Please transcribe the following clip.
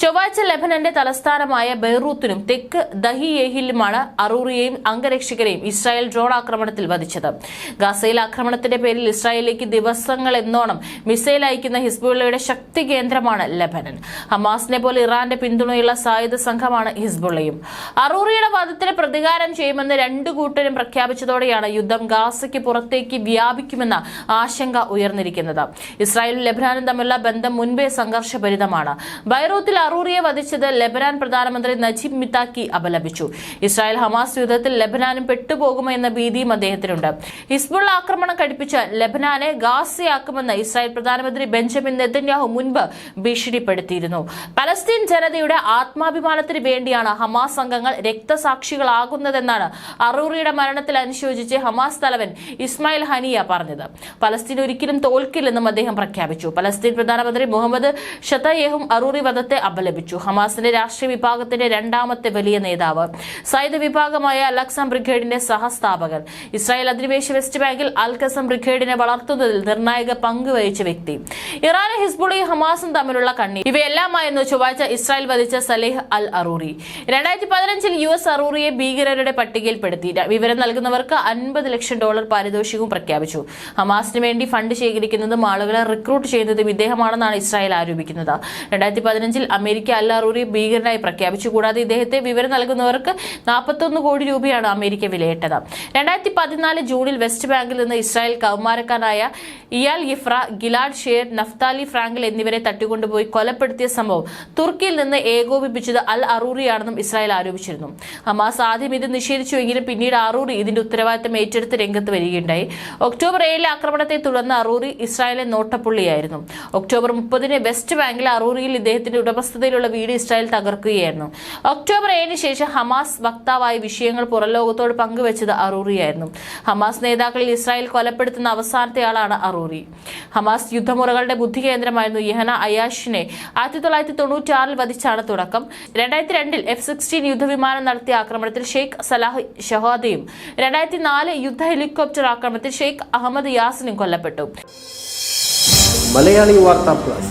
ചൊവ്വാഴ്ച ലെബനന്റെ തലസ്ഥാനമായ ബെയ്റൂത്തിനും തെക്ക് ദഹിയേഹിലുമാണ് അറൂറിയെയും അംഗരക്ഷകരെയും ഇസ്രായേൽ ഡ്രോൺ ആക്രമണത്തിൽ വധിച്ചത്. ഗാസയിൽ ആക്രമണത്തിന്റെ പേരിൽ ഇസ്രായേലിലേക്ക് ദിവസങ്ങൾ എന്നോണം മിസൈൽ അയക്കുന്ന ഹിസ്ബുള്ളയുടെ ശക്തി കേന്ദ്രമാണ് ലെബനൻ. ഹമാസിനെ പോലെ ഇറാന്റെ പിന്തുണയുള്ള സായുധ സംഘമാണ് ഹിസ്ബുള്ളയും. അറൂറിയുടെ വധത്തിന് പ്രതികാരം ചെയ്യുമെന്ന് രണ്ടു കൂട്ടരും പ്രഖ്യാപിച്ചതോടെയാണ് യുദ്ധം ഗാസയ്ക്ക് പുറത്തേക്ക് വ്യാപിക്കുമെന്ന ആശങ്ക ഉയർന്നിരിക്കുന്നത്. ഇസ്രായേലും ലെബനാനും തമ്മിലുള്ള ബന്ധം മുൻപേ സംഘർഷഭരിതമാണ്. ബൈറൂത്തിൽ അറൂറിയെ വധിച്ചത് ലെബനാൻ പ്രധാനമന്ത്രി നജീബ് മിത്താക്കി അപലപിച്ചു. ഇസ്രായേൽ ഹമാസ് യുദ്ധത്തിൽ ലെബനാനും പെട്ടുപോകുമോ എന്ന ഭീതിയും അദ്ദേഹത്തിനുണ്ട്. ഹിസ്ബുൾ ആക്രമണം കടുപ്പിച്ച് ലെബനാനെ ഗാസയാക്കുമെന്ന് ഇസ്രായേൽ പ്രധാനമന്ത്രി ബെഞ്ചമിൻ നെതന്യാഹു മുൻപ് ഭീഷണിപ്പെടുത്തിയിരുന്നു. പലസ്തീൻ ജനതയുടെ ആത്മാഭിമാനത്തിന് വേണ്ടിയാണ് ഹമാസ് അംഗങ്ങൾ രക്തസാക്ഷികളാകുന്നതെന്നാണ് അറൂറിയുടെ മരണത്തിൽ അനുശോചിച്ച് ഹമാസ് തലവൻ ഇസ്മായിൽ ഹനിയ പറഞ്ഞത്. പലസ്തീൻ ഒരിക്കലും തോൽക്കില്ലെന്നും അദ്ദേഹം പ്രഖ്യാപിച്ചു. പലസ്തീൻ പ്രധാനമന്ത്രി മുഹമ്മദ് ഷത്തയേഹും അറൂറി വധത്തെ അപലപിച്ചു ഹമാസിന്റെ രാഷ്ട്രീയ വിഭാഗത്തിന്റെ രണ്ടാമത്തെ വലിയ നേതാവ്. സൈദ് വിഭാഗമായ അലക്സം ബ്രിഗേഡിന്റെ സഹസ്ഥാപകൻ. ഇസ്രായേൽ അധിനിവേശ വെസ്റ്റ് ബാങ്കിൽ അൽഖസം ബ്രിഗേഡിനെ വളർത്തുന്നതിൽ നിർണായക പങ്ക് വഹിച്ച വ്യക്തി. ഇറാനും ഹിസ്ബുളിയും ഹമാസും തമ്മിലുള്ള കണ്ണി. ഇവയെല്ലാമായിരുന്നു ചൊവ്വാഴ്ച ഇസ്രായേൽ വധിച്ച സലേഹ് അൽ അറൂറി രണ്ടായിരത്തി പതിനഞ്ചിൽ യു എസ് അറൂറിയെ ഭീകരരുടെ പട്ടികയിൽപ്പെടുത്തി. വിവരം നൽകുന്നവർക്ക് അൻപത് ലക്ഷം ഡോളർ പാരിതോഷികവും പ്രഖ്യാപിച്ചു. ഹമാസിന് വേണ്ടി ഫണ്ട് ശേഖരിക്കുന്നതും ആളുകളെ റിക്രൂട്ട് ചെയ്യുന്നതും ഇദ്ദേഹമാണെന്നാണ് ഇസ്രായേൽ ആരോപിക്കുന്നത്. രണ്ടായിരത്തി പതിനഞ്ചിൽ അമേരിക്ക അറൂറി ഭീകരനായി പ്രഖ്യാപിച്ചു. കൂടാതെ ഇദ്ദേഹത്തെ വിവരം നൽകുന്നവർക്ക് നാൽപ്പത്തൊന്ന് കോടി രൂപയാണ് അമേരിക്ക വിലയിട്ടത്. രണ്ടായിരത്തി പതിനാല് ജൂണിൽ വെസ്റ്റ് ബാങ്കിൽ നിന്ന് Israel കൗമാരക്കാരായ Eyal Ifrah Gilad Shaer Naftali ഫ്രാങ്കിൽ എന്നിവരെ തട്ടിക്കൊണ്ടുപോയി കൊലപ്പെടുത്തിയ സംഭവം തുർക്കിയിൽ നിന്ന് ഏകോപിപ്പിച്ചത് അൽ അറൂറിയാണെന്നും ഇസ്രായേൽ ആരോപിച്ചിരുന്നു. ഹമാസ് ആദ്യം ഇത് നിഷേധിച്ചുവെങ്കിലും പിന്നീട് അറൂറി ഇതിന്റെ ഉത്തരവാദിത്തം ഏറ്റെടുത്ത് രംഗത്ത് വരികയുണ്ടായി. ഒക്ടോബർ ഏഴിലെ ആക്രമണത്തെ തുടർന്ന് അറൂറി ഇസ്രായേലെ നോട്ടപ്പുള്ളിയായിരുന്നു. ഒക്ടോബർ മുപ്പതിന് വെസ്റ്റ് ബാങ്കിൽ അറൂറിയിൽ ഇദ്ദേഹത്തിന്റെ ഉടമസ്ഥതയിലുള്ള വീട് ഇസ്രായേൽ തകർക്കുകയായിരുന്നു. ഒക്ടോബർ ഏഴിന് ശേഷം ഹമാസ് വക്താവായ വിഷയങ്ങൾ പുറലോകത്തോട് പങ്കുവച്ചത് അറൂറിയായിരുന്നു. ഹമാസ് നേതാക്കളിൽ ഇസ്രായേൽ കൊലപ്പെടുത്തുന്ന അവസാനത്തെ ആളാണ് അറൂറി. ഹമാസ് യുദ്ധമുറകളുടെ ബുദ്ധി കേന്ദ്രമായിരുന്നു യഹന അയാഷിനെ. ആയിരത്തി തൊള്ളായിരത്തി തൊണ്ണൂറ്റി ആറിൽ വധിച്ചാണ് തുടക്കം. രണ്ടായിരത്തി രണ്ടിൽ എഫ് സിക്സ്റ്റീൻ യുദ്ധവിമാനം നടത്തിയ ആക്രമണത്തിൽ ഷെയ്ഖ് സലാഹ് ഷഹാദയും രണ്ടായിരത്തി നാല് യുദ്ധ ഹെലികോപ്റ്റർ ആക്രമണത്തിൽ ഷെയ്ഖ് അഹമ്മദ് യാസിനും കൊല്ലപ്പെട്ടു. മലയാളി വാർത്താ plus.